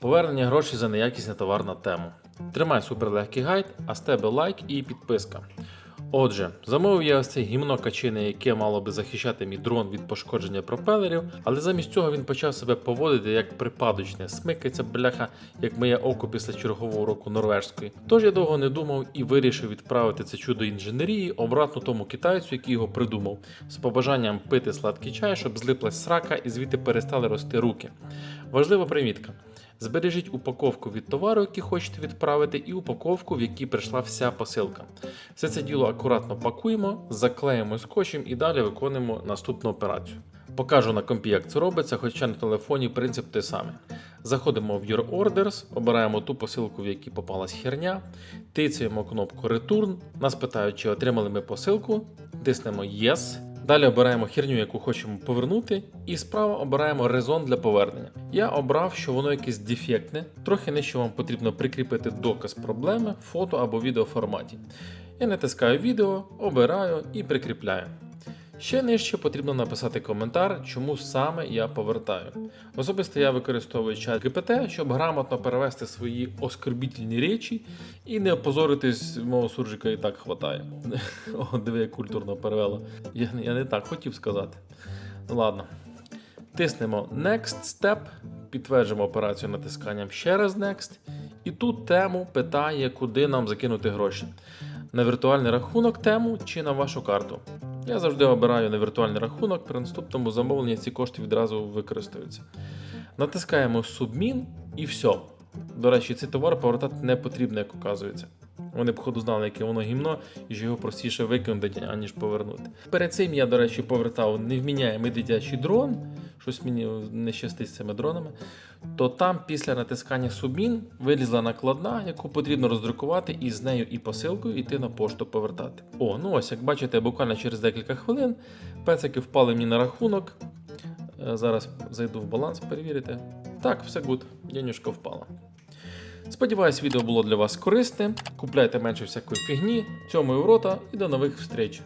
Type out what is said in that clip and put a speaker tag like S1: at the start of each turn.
S1: Повернення грошей за неякісний товар на тему. Тримай суперлегкий гайд, а з тебе лайк і підписка. Отже, замовив я ось це гімно качине, яке мало би захищати мій дрон від пошкодження пропелерів, але замість цього він почав себе поводити як припадочне, смикається бляха, як моє око після чергового року норвежської. Тож я довго не думав і вирішив відправити це чудо інженерії обратно тому китайцю, який його придумав, з побажанням пити сладкий чай, щоб злиплась срака і звідти перестали рости руки. Важлива примітка. Збережіть упаковку від товару, який хочете відправити, і упаковку, в якій прийшла вся посилка. Все це діло акуратно пакуємо, заклеїмо скотчем і далі виконуємо наступну операцію. Покажу на компі, як це робиться, хоча на телефоні принцип той самий. Заходимо в Your Orders, обираємо ту посилку, в якій попалась херня, тицяємо кнопку Return, нас питають, чи отримали ми посилку, тиснемо Yes. Далі обираємо херню, яку хочемо повернути, і справа обираємо резон для повернення. Я обрав, що воно якесь дефектне, трохи нижче вам потрібно прикріпити доказ проблеми в фото або відео форматі. Я натискаю відео, обираю і прикріпляю. Ще нижче потрібно написати коментар, чому саме я повертаю. Особисто я використовую чат GPT, щоб грамотно перевести свої оскорбітельні речі і не опозоритись, мого суржика і так хватає. О, диви, як культурно перевело. Я, я не так хотів сказати. Ладно. Тиснемо Next Step, підтверджуємо операцію натисканням ще раз Next. І тут тему питає, куди нам закинути гроші. На віртуальний рахунок тему чи на вашу карту. Я завжди обираю на віртуальний рахунок, при наступному замовленні ці кошти відразу використаються. Натискаємо Субмін і все. До речі, цей товар повертати не потрібно, як оказується. Вони, походу, знали, яке воно гімно, і що його простіше викинути, аніж повернути. Перед цим я, до речі, повертав невміняємий дитячий дрон, щось мені не щастить з цими дронами. То там після натискання Submin вилізла накладна, яку потрібно роздрукувати, і з нею і посилкою йти на пошту повертати. О, ну ось, як бачите, буквально через декілька хвилин пецики впали мені на рахунок. Е, Зараз зайду в баланс, перевірити. Так, все гуд, денюжка впала. Сподіваюсь, відео було для вас корисне. Купляйте менше всякої фігні. Цьому і в рота і до нових встреч.